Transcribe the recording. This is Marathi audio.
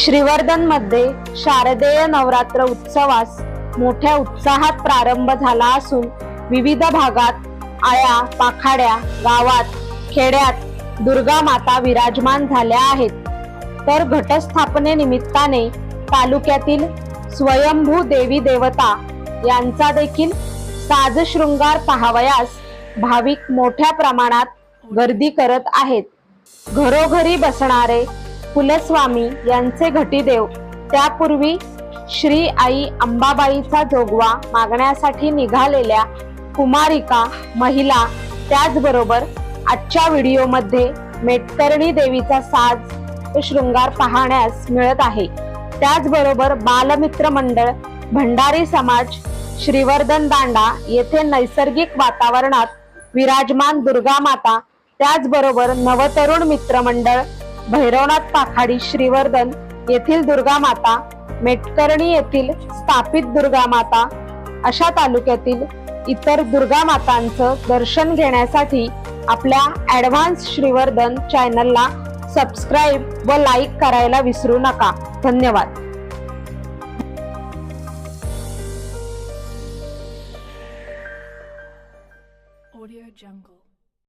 श्रीवर्धनमध्ये शारदेय नवरात्र उत्सवास मोठ्या उत्साहात प्रारंभ झाला असून विविध भागात आळ्या पाखाड्या गावात खेड्यात दुर्गा माता विराजमान झाल्या आहेत. तर घटस्थापने निमित्ताने तालुक्यातील स्वयंभू देवी देवता यांचा देखील साज शृंगार पाहावयास भाविक मोठ्या प्रमाणात गर्दी करत आहेत. घरोघरी बसणारे कुलस्वामी यांचे घटीदेव. त्यापूर्वी श्री आई अंबाबाईचा जोगवा मागण्यासाठी निघालेल्या कुमारिका महिला त्याचबरोबर आजच्या व्हिडिओमध्ये मेटकर्णी देवीचा साज शृंगार पाहण्यास मिळत आहे. त्याचबरोबर बालमित्र मंडळ भंडारी समाज श्रीवर्धन दांडा येथे नैसर्गिक वातावरणात विराजमान दुर्गा माता त्याचबरोबर नवतरुण मित्र मंडळ भैरवनाथ पाखाडी श्रीवर्धन येथील दुर्गा माता मेटकर्णी येथील स्थापित दुर्गा माता अशा तालुक्यातील इतर दुर्गा मातांचं दर्शन घेण्यासाठी आपल्या ॲडव्हान्स श्रीवर्धन चॅनलला सबस्क्राईब व लाईक करायला विसरू नका धन्यवाद Audio Jungle.